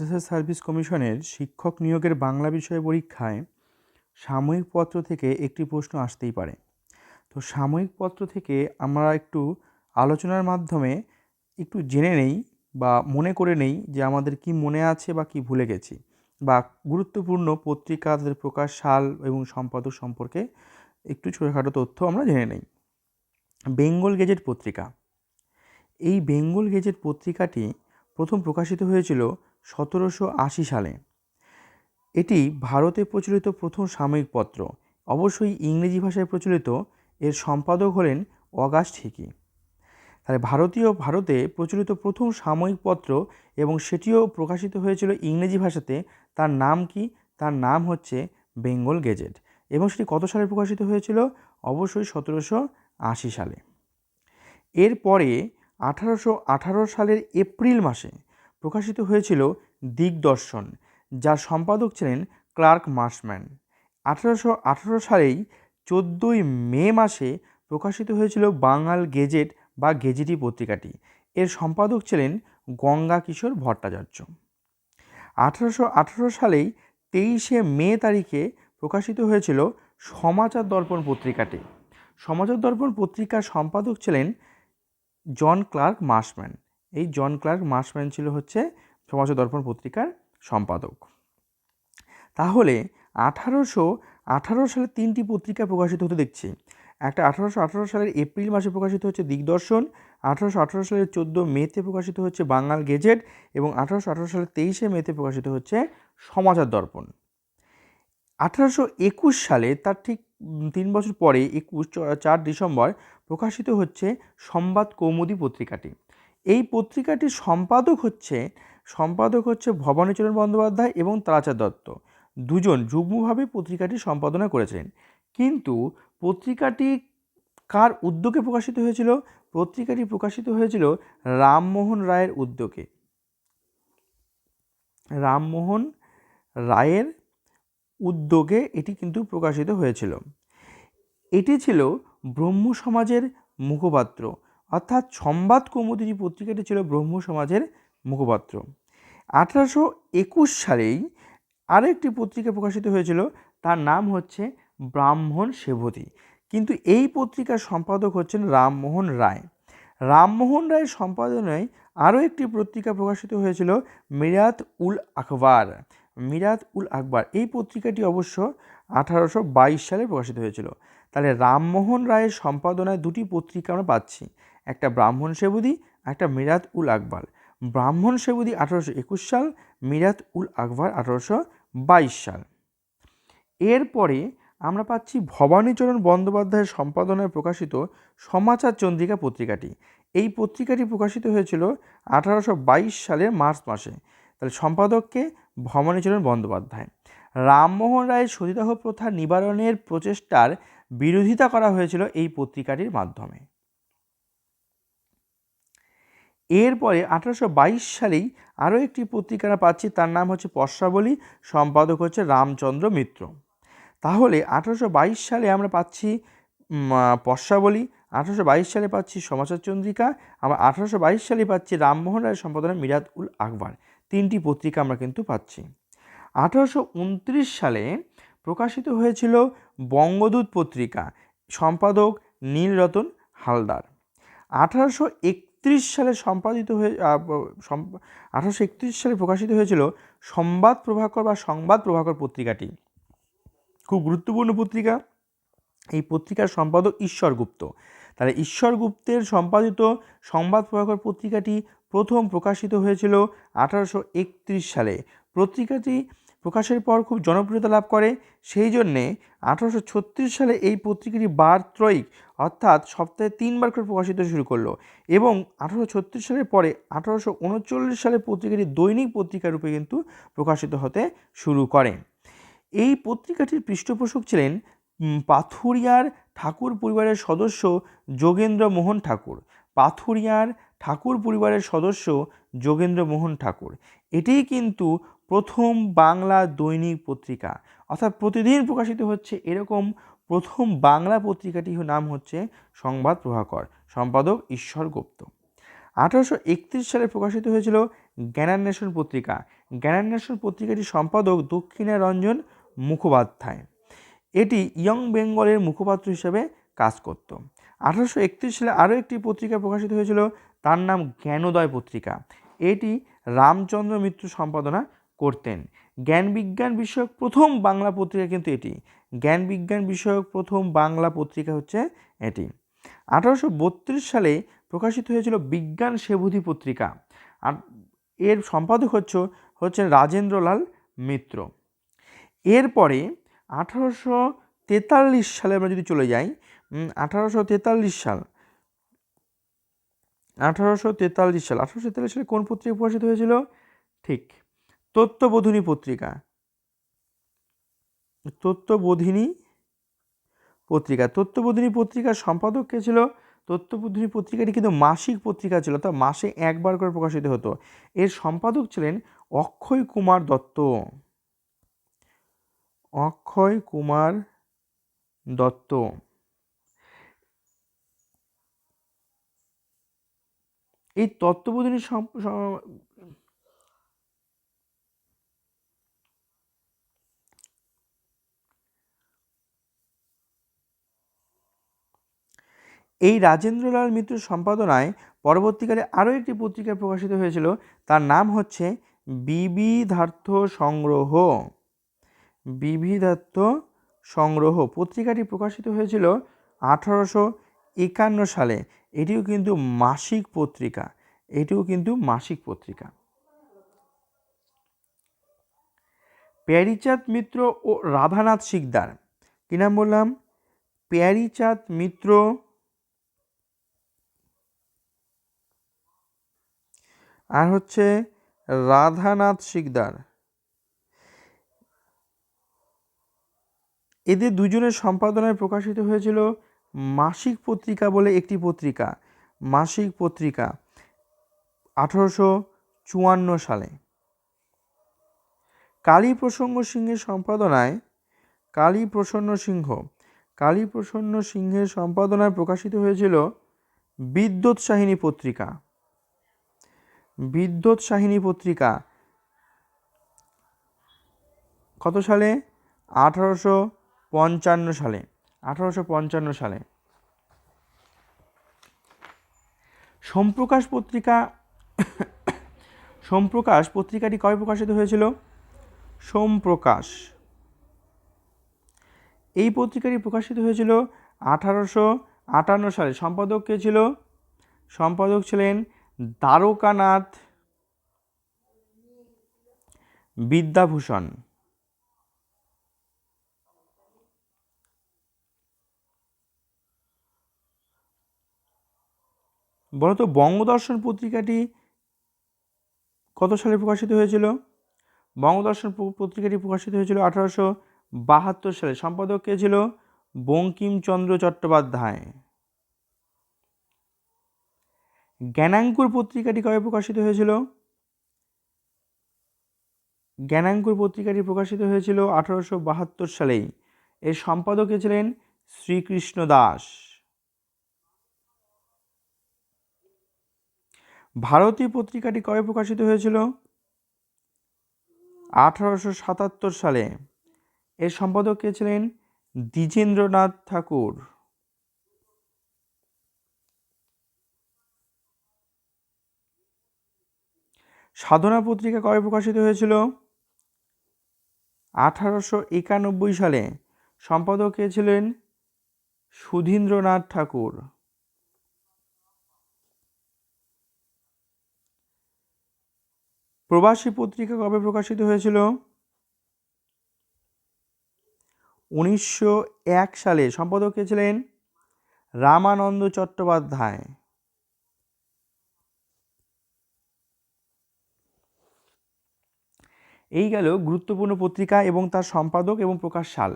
মাদ্রাসা service কমিশনের শিক্ষক নিয়োগের বাংলা বিষয় পরীক্ষায় সাময়িক পত্র থেকে একটি প্রশ্ন আসতেই পারে। তো সাময়িক পত্র থেকে আমরা একটু আলোচনার মাধ্যমে একটু জেনে নেই বা মনে করে নেই যে আমাদের কি মনে আছে বা কি ভুলে গেছি বা গুরুত্বপূর্ণ পত্রিকা তাদের প্রকাশ সাল এবং সম্পাদক সম্পর্কে একটু ছোটোখাটো তথ্য আমরা জেনে নেই। বেঙ্গল গেজেট পত্রিকা। এই বেঙ্গল গেজেট পত্রিকাটি প্রথম প্রকাশিত হয়েছিল সতেরোশো আশি সালে। এটি ভারতে প্রচলিত প্রথম সাময়িক পত্র। অবশ্যই ইংরেজি ভাষায় প্রচলিত। এর সম্পাদক হলেন অগাস্ট হিকি। তাহলে ভারতীয় ভারতে প্রচলিত প্রথম সাময়িক পত্র এবং সেটিও প্রকাশিত হয়েছিল ইংরেজি ভাষাতে। তার নাম কি? তার নাম হচ্ছে বেঙ্গল গেজেট। এবং সেটি কত সালে প্রকাশিত হয়েছিল? অবশ্যই সতেরোশো আশি সালে। এরপরে আঠারোশো আঠারো সালের এপ্রিল মাসে প্রকাশিত হয়েছিল দিগদর্শন, যার সম্পাদক ছিলেন ক্লার্ক মার্শম্যান। আঠারোশো আঠারো সালেই চোদ্দোই মে মাসে প্রকাশিত হয়েছিল বাঙাল গেজেট বা গেজেটি পত্রিকাটি। এর সম্পাদক ছিলেন গঙ্গা কিশোর ভট্টাচার্য। আঠারোশো আঠারো সালেই তেইশে মে তারিখে প্রকাশিত হয়েছিল সমাচার দর্পণ পত্রিকাটি। সমাচার দর্পণ পত্রিকার সম্পাদক ছিলেন জন ক্লার্ক মার্শম্যান। এই জন ক্লার্ক মার্শম্যান ছিল হচ্ছে সমাচার দর্পণ পত্রিকার সম্পাদক। তাহলে আঠারোশো আঠারো সালে তিনটি পত্রিকা প্রকাশিত হতে দেখছি। একটা আঠারোশো আঠারো সালের এপ্রিল মাসে প্রকাশিত হচ্ছে দিগদর্শন, আঠারোশো আঠারো সালের চোদ্দ মেতে প্রকাশিত হচ্ছে বাঙাল গেজেট এবং আঠারোশো আঠারো সালের তেইশে মেতে প্রকাশিত হচ্ছে সমাচার দর্পণ। আঠারোশো একুশ সালে তার ঠিক তিন বছর পরে, একুশ চার ডিসেম্বর প্রকাশিত হচ্ছে সংবাদ কৌমুদী পত্রিকাটি। এই পত্রিকাটির সম্পাদক হচ্ছে সম্পাদক হচ্ছে ভবানীচরণ বন্দ্যোপাধ্যায় এবং তারাচাঁদ দত্ত। দুজন যুগ্মভাবে পত্রিকাটি সম্পাদনা করেছেন। কিন্তু পত্রিকাটি কার উদ্যোগে প্রকাশিত হয়েছিল? পত্রিকাটি প্রকাশিত হয়েছিল রামমোহন রায়ের উদ্যোগে। রামমোহন রায়ের উদ্যোগে এটি কিন্তু প্রকাশিত হয়েছিল। এটি ছিল ব্রহ্ম সমাজের মুখপাত্র। অর্থাৎ সংবাদ কৌমুদী পত্রিকাটি ছিল ব্রহ্ম সমাজের মুখপাত্র। আঠারোশো একুশ সালেই আরও একটি পত্রিকা প্রকাশিত হয়েছিল, তার নাম হচ্ছে ব্রাহ্মণ সেবতী। কিন্তু এই পত্রিকার সম্পাদক হচ্ছেন রামমোহন রায়। রামমোহন রায়ের সম্পাদনায় আরও একটি পত্রিকা প্রকাশিত হয়েছিল, মিরাত উল আকবর। মিরাত উল আকবর, এই পত্রিকাটি অবশ্য আঠারোশো বাইশ সালে প্রকাশিত হয়েছিল। তাহলে রামমোহন রায়ের সম্পাদনায় দুটি পত্রিকা আমরা পাচ্ছি। একটা ব্রাহ্মণ সেবুদি একটা মিরাত উল আকবর। ব্রাহ্মণ সেবুদি আঠারোশো একুশ সাল, মিরাত উল আকবর আঠারোশো বাইশ সাল। এরপরে আমরা পাচ্ছি ভবানীচরণ বন্দ্যোপাধ্যায়ের সম্পাদনায় প্রকাশিত সমাচার চন্দ্রিকা পত্রিকাটি। এই পত্রিকাটি প্রকাশিত হয়েছিল আঠারোশো বাইশ সালের মার্চ মাসে। তাহলে সম্পাদককে ভবানীচরণ বন্দ্যোপাধ্যায়। রামমোহন রায়ের সতীদাহ প্রথা নিবারণের প্রচেষ্টার বিরোধিতা করা হয়েছিল এই পত্রিকাটির মাধ্যমে। এরপরে আঠারোশো বাইশ সালেই আরও একটি পত্রিকা পাচ্ছি, তার নাম হচ্ছে পশ্চাবলী, সম্পাদক হচ্ছে রামচন্দ্র মিত্র। তাহলে আঠারোশো বাইশ সালে আমরা পাচ্ছি পশ্চাবলী, আঠারোশো বাইশ সালে পাচ্ছি সমাচার চন্দ্রিকা, আবার আঠারোশো বাইশ সালে পাচ্ছি রামমোহন রায়ের সম্পাদনা মিরাদ উল আকবর। তিনটি পত্রিকা আমরা কিন্তু পাচ্ছি। আঠারোশো উনত্রিশ সালে প্রকাশিত হয়েছিল বঙ্গদূত পত্রিকা, সম্পাদক নীলরতন হালদার। আঠারোশো একত্রিশ সালে সম্পাদিত হয়ে আঠারোশো একত্রিশ সালে প্রকাশিত হয়েছিল সংবাদ প্রভাকর বা সংবাদ প্রভাকর পত্রিকাটি। খুব গুরুত্বপূর্ণ পত্রিকা। এই পত্রিকার সম্পাদক ঈশ্বর গুপ্ত। তাহলে ঈশ্বর গুপ্তের সম্পাদিত সংবাদ প্রভাকর পত্রিকাটি প্রথম প্রকাশিত হয়েছিল আঠারোশো একত্রিশ সালে। পত্রিকাটি প্রকাশের পর খুব জনপ্রিয়তা লাভ করে। সেই জন্যে আঠারোশো ছত্রিশ সালে এই পত্রিকাটি বার ত্রয়িক, অর্থাৎ সপ্তাহে তিনবার করে প্রকাশিত শুরু করল এবং আঠারোশো ছত্রিশ সালের পরে আঠারোশো উনচল্লিশ সালে পত্রিকাটি দৈনিক পত্রিকা রূপে কিন্তু প্রকাশিত হতে শুরু করে। এই পত্রিকাটির পৃষ্ঠপোষক ছিলেন পাথুরিয়ার ঠাকুর পরিবারের সদস্য যোগেন্দ্র মোহন ঠাকুর। পাথুরিয়ার ঠাকুর পরিবারের সদস্য যোগেন্দ্র মোহন ঠাকুর। এটিই কিন্তু প্রথম বাংলা দৈনিক পত্রিকা। অর্থাৎ প্রতিদিন প্রকাশিত হচ্ছে এরকম প্রথম বাংলা পত্রিকাটির নাম হচ্ছে সংবাদ প্রভাকর, সম্পাদক ঈশ্বর গুপ্ত। আঠারোশো একত্রিশ সালে প্রকাশিত হয়েছিল জ্ঞানান্বেষণ পত্রিকা। জ্ঞানান্বেষণ পত্রিকাটির সম্পাদক দক্ষিণা রঞ্জন মুখোপাধ্যায়। এটি ইয়ং বেঙ্গলের মুখপাত্র হিসেবে কাজ করত। আঠারোশো একত্রিশ সালে আরও একটি পত্রিকা প্রকাশিত হয়েছিল, তার নাম জ্ঞানোদয় পত্রিকা। এটি রামচন্দ্র মিত্র সম্পাদনা করতেন। জ্ঞান বিজ্ঞান বিষয়ক প্রথম বাংলা পত্রিকা কিন্তু এটি। জ্ঞান বিজ্ঞান বিষয়ক প্রথম বাংলা পত্রিকা হচ্ছে এটি। আঠারোশো বত্রিশ সালে প্রকাশিত হয়েছিল বিজ্ঞান সেবুধি পত্রিকা। আর এর সম্পাদক হচ্ছে, হচ্ছেন রাজেন্দ্রলাল মিত্র। এরপরে আঠারোশো তেতাল্লিশ সালে আমরা যদি চলে যাই আঠারোশো তেতাল্লিশ সাল। আঠারোশো তেতাল্লিশ সাল, আঠারোশো তেতাল্লিশ সালে কোন পত্রিকা প্রকাশিত হয়েছিল? ঠিক। তত্ত্ববোধিনী পত্রিকা। তত্ত্ববোধিনী পত্রিকা। তত্ত্ববোধিনী পত্রিকার সম্পাদক কে ছিল? তত্ত্ববোধিনী পত্রিকাটি কিন্তু মাসিক পত্রিকা ছিল তা মাসে একবার করে প্রকাশিত হতো। এর সম্পাদক ছিলেন অক্ষয় কুমার দত্ত। অক্ষয় কুমার দত্ত। এই তত্ত্ববোধিনী এই রাজেন্দ্রলাল মিত্র সম্পাদনায় পরবর্তীকালে আরও একটি পত্রিকা প্রকাশিত হয়েছিল, তার নাম হচ্ছে বিবিধার্থ সংগ্রহ। বিবিধার্থ সংগ্রহ পত্রিকাটি প্রকাশিত হয়েছিল আঠারোশো একান্ন সালে। এটিও কিন্তু মাসিক পত্রিকা। এটিও কিন্তু মাসিক পত্রিকা। প্যারিচাঁদ মিত্র ও রাধানাথ শিকদার। কী নাম বললাম? প্যারিচাঁদ মিত্র আর হচ্ছে রাধানাথ শিকদার। এদের দুজনের সম্পাদনায় প্রকাশিত হয়েছিল মাসিক পত্রিকা বলে একটি পত্রিকা, মাসিক পত্রিকা, আঠারোশো চুয়ান্ন সালে। কালী প্রসঙ্গ সিংহের সম্পাদনায় কালী প্রসন্ন সিংহ কালী প্রসন্ন সিংহের সম্পাদনায় প্রকাশিত হয়েছিল বিদ্যুৎ সাহিনী পত্রিকা। বিদ্যুৎ সাহিনী পত্রিকা। কত সালে? আঠারোশো পঞ্চান্ন সালে। আঠারোশো পঞ্চান্ন সালে। সোমপ্রকাশ পত্রিকা সোমপ্রকাশ, পত্রিকাটি কবে প্রকাশিত হয়েছিল? সোমপ্রকাশ। এই পত্রিকাটি প্রকাশিত হয়েছিল আঠারোশো আটান্ন সালে। সম্পাদক কে ছিল? সম্পাদক ছিলেন দ্বারকানাথ বিদ্যাভূষণ। বলতো বঙ্গদর্শন পত্রিকাটি কত সালে প্রকাশিত হয়েছিল? বঙ্গদর্শন পত্রিকাটি প্রকাশিত হয়েছিল আঠারোশো বাহাত্তর সালে। সম্পাদক কে ছিল? বঙ্কিমচন্দ্র চট্টোপাধ্যায়। জ্ঞানাঙ্কুর পত্রিকাটি কবে প্রকাশিত হয়েছিল? জ্ঞানাঙ্কুর পত্রিকাটি প্রকাশিত হয়েছিল আঠারোশো বাহাত্তর সালেই। এর সম্পাদকে ছিলেন? শ্রীকৃষ্ণ দাস। ভারতী পত্রিকাটি কবে প্রকাশিত হয়েছিল? আঠারোশো সাতাত্তর সালে। এর সম্পাদক ছিলেন? দ্বিজেন্দ্রনাথ ঠাকুর। সাধনা পত্রিকা কবে প্রকাশিত হয়েছিল? আঠারোশো একানব্বই সালে সম্পাদক ছিলেন? সুধীন্দ্রনাথ ঠাকুর। প্রবাসী পত্রিকা কবে প্রকাশিত হয়েছিল? উনিশশো এক সালে সম্পাদক ছিলেন? রামানন্দ চট্টোপাধ্যায়। এই গেল গুরুত্বপূর্ণ পত্রিকা এবং তার সম্পাদক এবং প্রকাশ সাল।